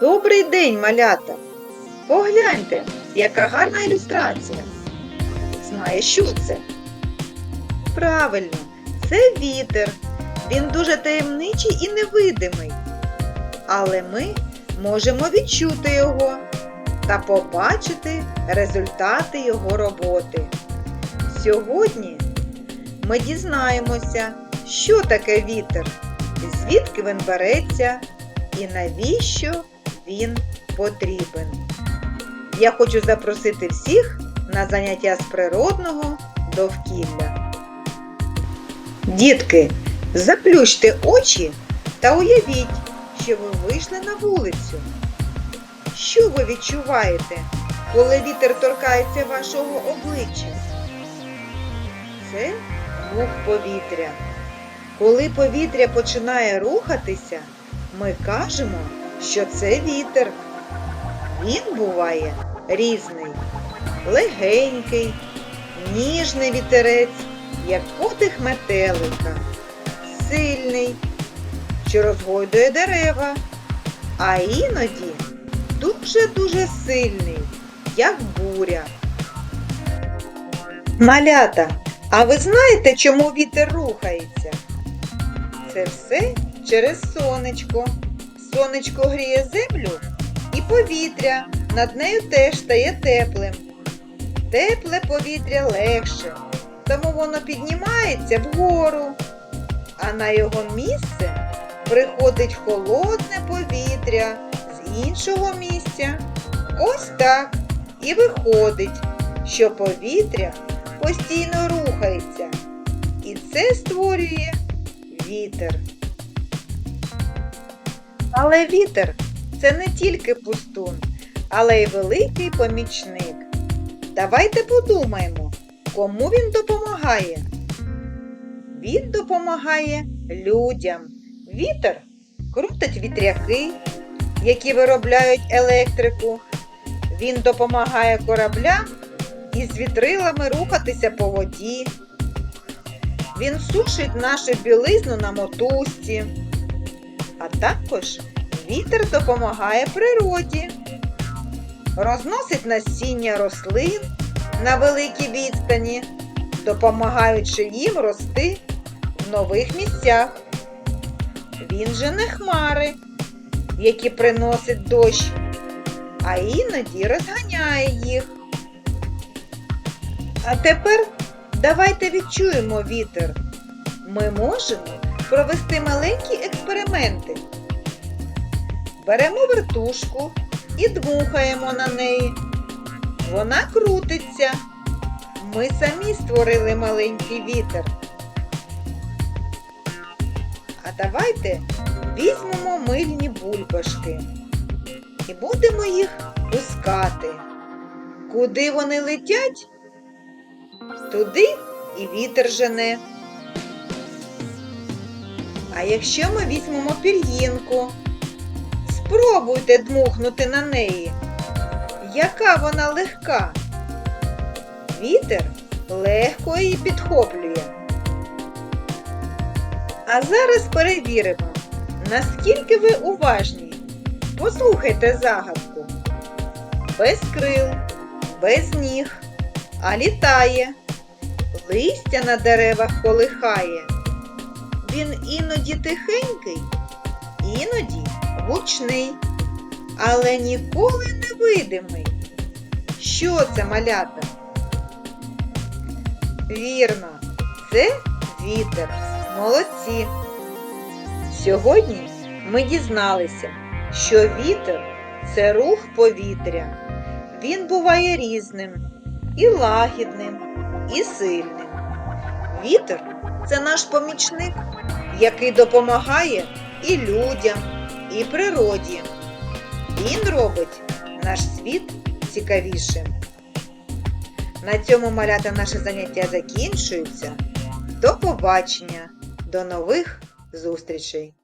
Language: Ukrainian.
Добрий день, малята! Погляньте, яка гарна ілюстрація. Знає, що це? Правильно, це вітер. Він дуже таємничий і невидимий. Але ми можемо відчути його та побачити результати його роботи. Сьогодні ми дізнаємося, що таке вітер, звідки він береться і навіщо він потрібен. Я хочу запросити всіх на заняття з природного довкілля. Дітки, заплющте очі та уявіть, що ви вийшли на вулицю. Що ви відчуваєте, коли вітер торкається вашого обличчя? Це рух повітря. Коли повітря починає рухатися, ми кажемо, що це вітер. Він буває різний, легенький, ніжний вітерець, як подих метелика, сильний, що розгойдує дерева, а іноді дуже-дуже сильний, як буря. Малята, а ви знаєте, чому вітер рухається? Це все через сонечко. Сонечко гріє землю і повітря над нею теж стає теплим. Тепле повітря легше, тому воно піднімається вгору, а на його місце приходить холодне повітря з іншого місця. Ось так і виходить, що повітря постійно рухається, і це створює вітер. Але вітер це не тільки пустун, але й великий помічник. Давайте подумаємо, кому він допомагає. Він допомагає людям. Вітер крутить вітряки, які виробляють електрику. Він допомагає кораблям із вітрилами рухатися по воді. Він сушить нашу білизну на мотузці. А також вітер допомагає природі, розносить насіння рослин на великій відстані, допомагаючи їм рости в нових місцях. Він же не хмари, які приносять дощ, а іноді розганяє їх. А тепер давайте відчуємо вітер. Ми можемо провести маленькі експерименти. Беремо вертушку і дмухаємо на неї. Вона крутиться. Ми самі створили маленький вітер. А давайте візьмемо мильні бульбашки і будемо їх пускати. Куди вони летять? Туди і вітер жене. А якщо ми візьмемо пір'їнку, спробуйте дмухнути на неї. Яка вона легка. Вітер легко її підхоплює. А зараз перевіримо, наскільки ви уважні. Послухайте загадку. Без крил, без ніг, а літає, листя на деревах колихає. Він іноді тихенький, іноді гучний, але ніколи не видимий. Що це малята? Вірно, це вітер. Молодці. Сьогодні ми дізналися, що вітер це рух повітря. Він буває різним, і лагідним, і сильним. Вітер це наш помічник, який допомагає і людям, і природі. Він робить наш світ цікавішим. На цьому малята наше заняття закінчується. До побачення, до нових зустрічей!